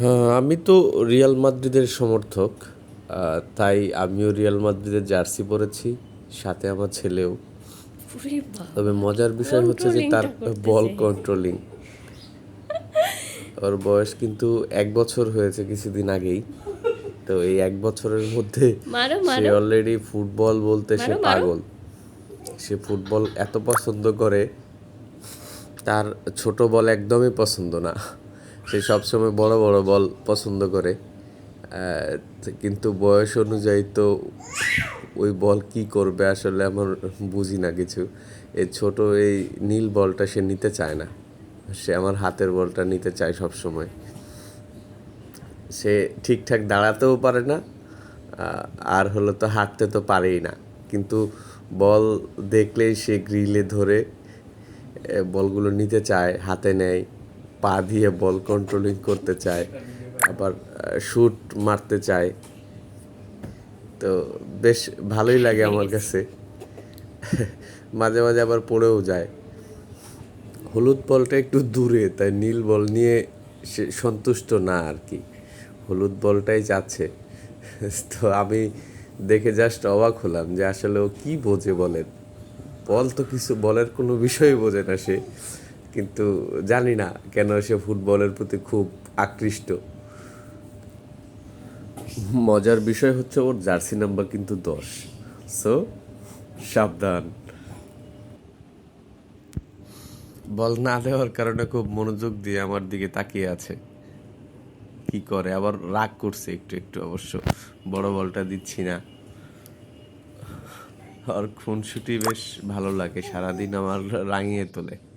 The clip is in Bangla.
হ্যাঁ আমি তো রিয়াল মাদ্রিদের সমর্থক তাই আমিও রিয়াল মাদ্রিদের জার্সি পরেছি সাথে আমার ছেলেও। তবে মজার বিষয় হচ্ছে যে তার বল কন্ট্রোলিং ওর বয়স কিন্তু এক বছর হয়েছে কিছুদিন আগেই তো এই এক বছরের মধ্যে সে অলরেডি ফুটবল বলতে সে। পাগল। সে ফুটবল এত পছন্দ করে তার ছোট বল একদমই পছন্দ না। সে সবসময় বড় বড় বল পছন্দ করে। কিন্তু বয়স অনুযায়ী তো ওই বল কি করবে আসলে আমার বুঝি না কিছু। এই ছোট এই নীল বলটা সে নিতে চায় না। সে আমার হাতের বলটা নিতে চায় সব সময় সে ঠিকঠাক দাঁড়াতেও পারে না আর হলো তো হাঁটতে তো পারেই না। কিন্তু বল দেখলেই সে গ্রিলে ধরে বলগুলো নিতে চায়, হাতে নেয়। পা দিয়ে বল কন্ট্রোলিং করতে চায় আবার শুট মারতে চায়। তো বেশ ভালোই লাগে আমার কাছে। মাঝে মাঝে আবার পড়েও যায়। হলুদ বলটা একটু দূরে তাই নীল বল নিয়ে সে সন্তুষ্ট না আর কি। হলুদ বলটাই যাচ্ছে। তো আমি দেখে জাস্ট অবাক হলাম যে আসলে ও কী বোঝে বলেন। বল তো কিছু বলের কোনো বিষয়ই বোঝে না সে। কিন্তু জানি না কেন সে ফুটবলের প্রতি খুব আকৃষ্ট। মজার বিষয় হচ্ছে ওর জার্সি নাম্বার কিন্তু দশ। সো, সাবধান। বল না দেওয়ার কারণে খুব মনোযোগ দিয়ে আমার দিকে তাকিয়ে আছে। কি করে? আবার রাগ করছে একটু একটু অবশ্য। বড় বলটা দিচ্ছি না। আর খুনসুটি বেশ ভালো লাগে, সারাদিন আমার রাঙিয়ে তোলে।